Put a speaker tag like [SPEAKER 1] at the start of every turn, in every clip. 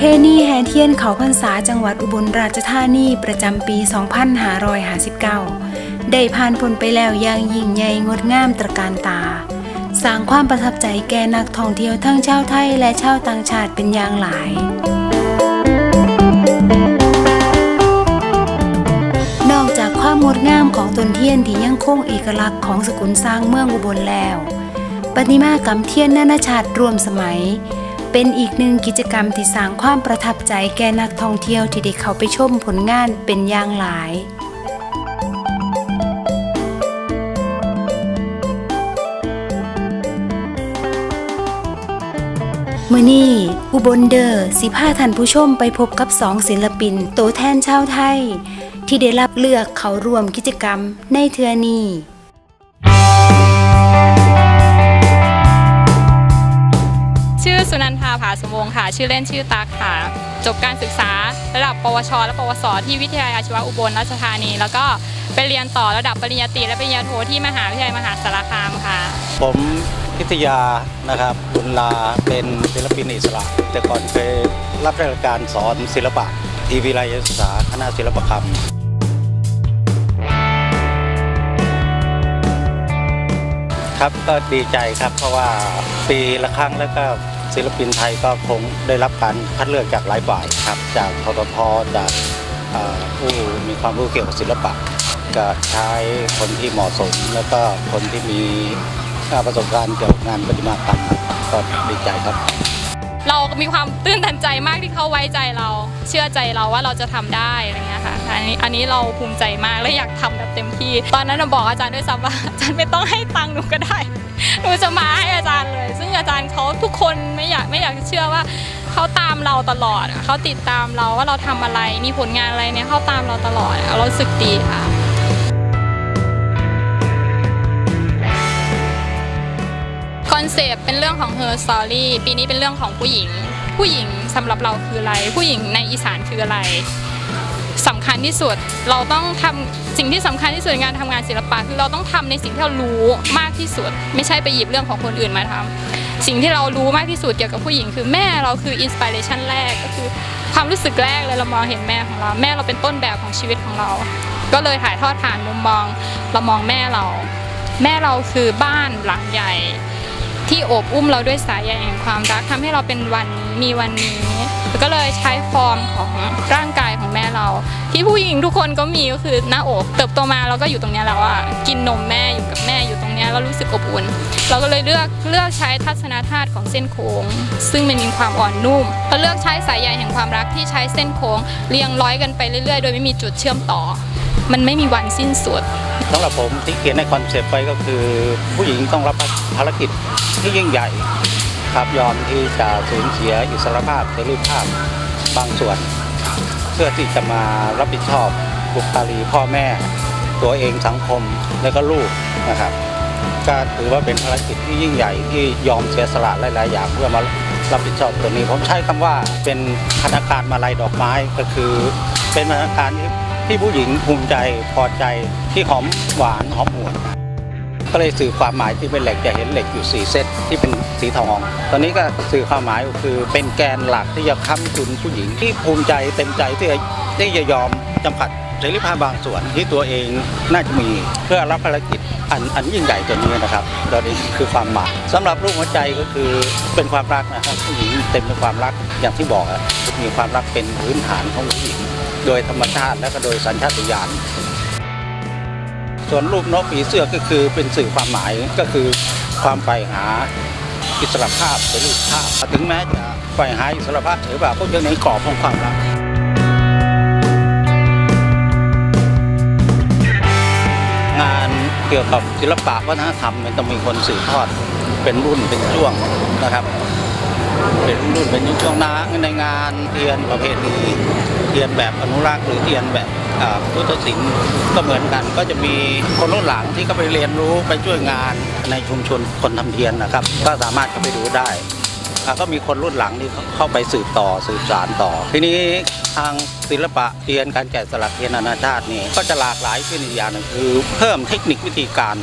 [SPEAKER 1] เพณีแห่เทียนเขาพรรษาจังหวัดอุบลราชธานีประจำปี 2559 ได้ผ่านพ้นไปแล้วอย่างยิ่งใหญ่งดงามตระการตา สร้างความประทับใจแก่นักท่องเที่ยวทั้งชาวไทยและชาวต่างชาติเป็นอย่างหลาย นอกจากความงดงามของต้นเทียนที่ยังคงเอกลักษณ์ของสกุลสร้างเมืองอุบลแล้วประติมากรรมเทียนนานาชาติรวมสมัย เป็นอีกหนึ่งกิจกรรมที่สร้างความประทับใจแก่นักท่องเที่ยวที่ได้เข้าไปชมผลงานเป็นอย่างหลายมื่อนี้อุบลเดอร์สิพาท่านผู้ชมไปพบกับสองศิลปิน โตแทนชาวไทย ที่ได้รับเลือกเขาร่วมกิจกรรมในเทือนี้
[SPEAKER 2] สุนันทาผาสมวงศ์ค่ะ ชื่อเล่นชื่อตักค่ะ จบการศึกษาระดับ ปวช และ ปวส ที่วิทยาลัยอาชีวะอุบลราชธานี แล้วก็ไปเรียนต่อระดับปริญญาตรีและปริญญาโทที่มหาวิทยาลัยมหาสารคามค่ะ
[SPEAKER 3] ผมพิทยานะครับบุญลาเป็นศิลปินอิสระ แต่ก่อนเคยรับราชการสอนศิลปะที่วิทยาลัยศึกษาคณะศิลปกรรมครับก็ดีใจครับเพราะว่าปีละครั้งแล้วก็ ศิลปินไทยก็คงได้รับการคัดเลือกจากหลายฝ่ายครับ จากทททจากผู้มีความรู้เกี่ยวกับศิลปะก็ใช้คนที่เหมาะสม แล้วก็คนที่มีประสบการณ์เกี่ยวกับงานประติมากรรมก็ดีใจครับ
[SPEAKER 2] เรามีความตื้นตันใจมากที่เขาไว้ใจเรา เชื่อใจเราว่าเราจะทำได้อะไรเงี้ยค่ะอันนี้อันนี้เราภูมิใจมากและอยากทำแบบเต็มที่ ตอนนั้นเราบอกอาจารย์ด้วยซ้ำว่าอาจารย์ไม่ต้องให้ตังค์หนูก็ได้หนูจะมาให้อาจารย์เลย ซึ่งอาจารย์เขาทุกคนไม่อยากไม่อยากจะเชื่อว่าเขาตามเราตลอดเขาติดตามเราว่าเราทำอะไรมีผลงานอะไรเนี่ยเขาตามเราตลอดเรารู้สึกดีค่ะ เซปต์เป็นเรื่องของ Her Story ปีนี้เป็นเรื่องของผู้หญิง ผู้หญิงสำหรับเราคืออะไร ผู้หญิงในอีสานคืออะไรสำคัญที่สุดเราต้องทำสิ่งที่สำคัญที่สุดในการทำงานศิลปะคือเราต้องทำในสิ่งที่เรารู้มากที่สุด ไม่ใช่ไปหยิบเรื่องของคนอื่นมาทำสิ่งที่เรารู้มากที่สุดเกี่ยวกับผู้หญิง คือแม่เราคืออินสปิเรชันแรกก็คือความรู้สึกแรกเลยเรามองเห็นแม่ของเราแม่เราเป็นต้นแบบของชีวิตของเรา ก็เลยถ่ายทอดผ่านมุมมอง เรามองแม่เรา แม่เราคือบ้านหลังใหญ่ ที่โอบอุ้มเราด้วยสายใยแห่งความรักทำให้เราเป็นวันนี้มีวันนี้ก็เลยใช้ฟอร์มของร่างกายของแม่เรา ที่ผู้หญิงทุกคนก็มีก็คือหน้าอก เติบโตมาเราก็อยู่ตรงนี้แล้วอะกินนมแม่อยู่กับแม่อยู่ตรงนี้ยแล้วรู้สึกอบอุ่น เราก็เลยเลือกเลือกใช้ทัศนธาตุของเส้นโค้ง ซึ่งมันมีความอ่อนนุ่มก็เลือกใช้สายใยแห่งความรักที่ใช้เส้นโค้งเรียงร้อยกันไปเรื่อยๆ โดยไม่มีจุดเชื่อมต่อ มันไม่มีวันสิ้นสุด
[SPEAKER 3] สำหรับผมที่เขียนในคอนเซปต์ไปก็คือ ผู้หญิงต้องรับภารกิจที่ยิ่งใหญ่ครับยอมที่จะสูญเสียอิสรภาพเสรีภาพบางส่วน เพื่อที่จะมารับผิดชอบบุคลีพ่อแม่ ตัวเองสังคมและก็ลูกนะครับก็ถือว่าเป็นภารกิจที่ยิ่งใหญ่ที่ยอมเสียสละหลาย ๆ อย่างเพื่อมารับผิดชอบตัวนี้ ผมใช้คำว่าเป็นธนาคารมาลัยดอกไม้ก็คือ เป็นธนาคารที่ ที่ผู้หญิงภูมิใจพอใจที่หอมหวานหอมหวนก็เลยสื่อความหมายที่เป็นเหล็กจะเห็นเหล็กอยู่ 4 เส้นที่เป็นสีทอง ตอนนี้ก็สื่อความหมายก็คือเป็นแกนหลักที่จะค้ำจุนผู้หญิงที่ภูมิใจเต็มใจที่จะที่จะยอมจำกัด เสรีภาพบางส่วนที่ตัวเองน่าจะมีเพื่อรับภารกิจอันอันยิ่งใหญ่ตัวนี้นะครับตอนนี้คือความหมายสำหรับรูปหัวใจก็คือเป็นความรักนะครับผู้หญิงเต็มไปด้วยความรักอย่างที่บอกมีความรักเป็นพื้นฐานของผู้หญิงโดยธรรมชาติและก็โดยสัญชาตญาณส่วนรูปนกผีเสื้อก็คือเป็นสื่อความหมายก็คือความใฝ่หาอิสรภาพเสรีภาพ ถึงแม้จะใฝ่หาอิสรภาพเสรีภาพก็ยังในกรอบของความรัก เกี่ยวกับศิลปะวัฒนธรรมมันต้องมีคนสืบทอดเป็นรุ่นเป็นช่วงนะครับ เป็นรุ่นเป็นช่วงนาในงานเทียนประเพณีเทียนแบบอนุรักษ์หรือเทียนแบบพุทธศิลป์ก็เหมือนกัน ก็จะมีคนรุ่นหลังที่ก็ไปเรียนรู้ไปช่วยงานในชุมชนคนทำเทียนนะครับ ก็สามารถเข้าไปดูได้ก็มีคนรุ่นหลังที่เข้าไปสืบต่อสืบสานต่อ ทีนี้ ทางศิลปะเทียนการแกะสลักเทียนนานาชาตินี่ก็จะหลากหลายขึ้นอีกอย่างหนึงคือ เพิ่มเทคนิควิธีการ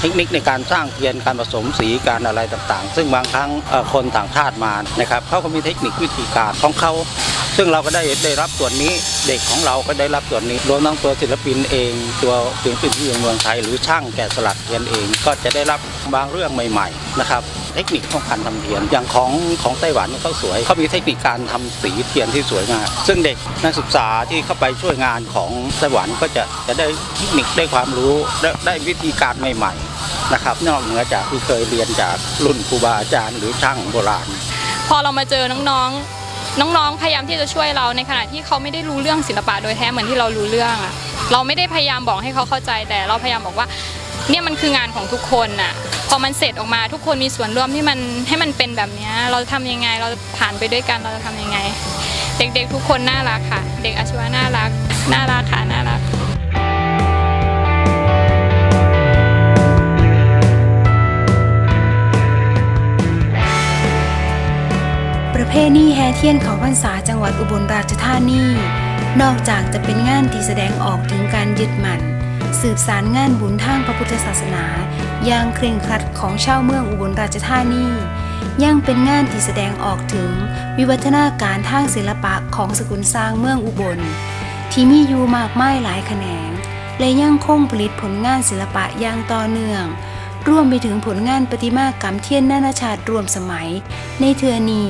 [SPEAKER 3] เทคนิคในการสร้างเทียนการผสมสีการอะไรต่างๆ ซึ่งบางครั้งคนต่างชาติมานะครับเขาก็มีเทคนิควิธีการของเขาซึ่งเราก็ได้ได้รับส่วนนี้เด็กของเราก็ได้รับส่วนนี้รวมทั้งตัวศิลปินเอง ตัวศิลปินที่อยู่เมืองไทย หรือช่างแกะสลักเทียนเอง ก็จะได้รับบางเรื่องใหม่ ๆ นะครับ เทคนิคของการทำเทียน อย่างของของไต้หวันเนี่ยเขาสวยเขามีเทคนิคการทำสีเทียนที่สวยงามซึ่งเด็กนักศึกษาที่เข้าไปช่วยงานของไต้หวันก็จะจะได้เทคนิคได้ความรู้ได้ได้วิธีการใหม่ๆนะครับนอกเหนือจากที่เคยเรียนจากรุ่นครูบาอาจารย์หรือช่างโบราณ
[SPEAKER 2] พอเรามาเจอน้องๆ น้องๆพยายามที่จะช่วยเราในขณะที่เขาไม่ได้รู้เรื่องศิลปะโดยแท้เหมือนที่เรารู้เรื่องอะเราไม่ได้พยายามบอกให้เขาเข้าใจแต่เราพยายามบอกว่า เนี่ยมันคืองานของทุกคนน่ะพอมันเสร็จออกมาทุกคนมีส่วนร่วมที่มันให้มันเป็นแบบนี้เราจะทำยังไงเราผ่านไปด้วยกันเราจะทำยังไง เด็กๆทุกคนน่ารักค่ะ เด็กอาชีวะน่ารักน่ารักค่ะน่ารัก
[SPEAKER 1] ประเพณีแห่เทียนเขาพรรษาจังหวัดอุบลราชธานี นอกจากจะเป็นงานที่แสดงออกถึงการยึดมั่น สืบสารงานบุญทางพระพุทธศาสนา อย่างเคร่งครัดของชาวเมืองอุบลราชธานียังเป็นงานที่แสดงออกถึงวิวัฒนาการทางศิลปะของสกุลสร้างเมืองอุบล ที่มีอยู่มากมายหลายแขนง และยังคงผลิตผลงานศิลปะอย่างต่อเนื่องรวมไปถึงผลงานประติมากรรมเทียนนานาชาติรวมสมัย ในเทือนี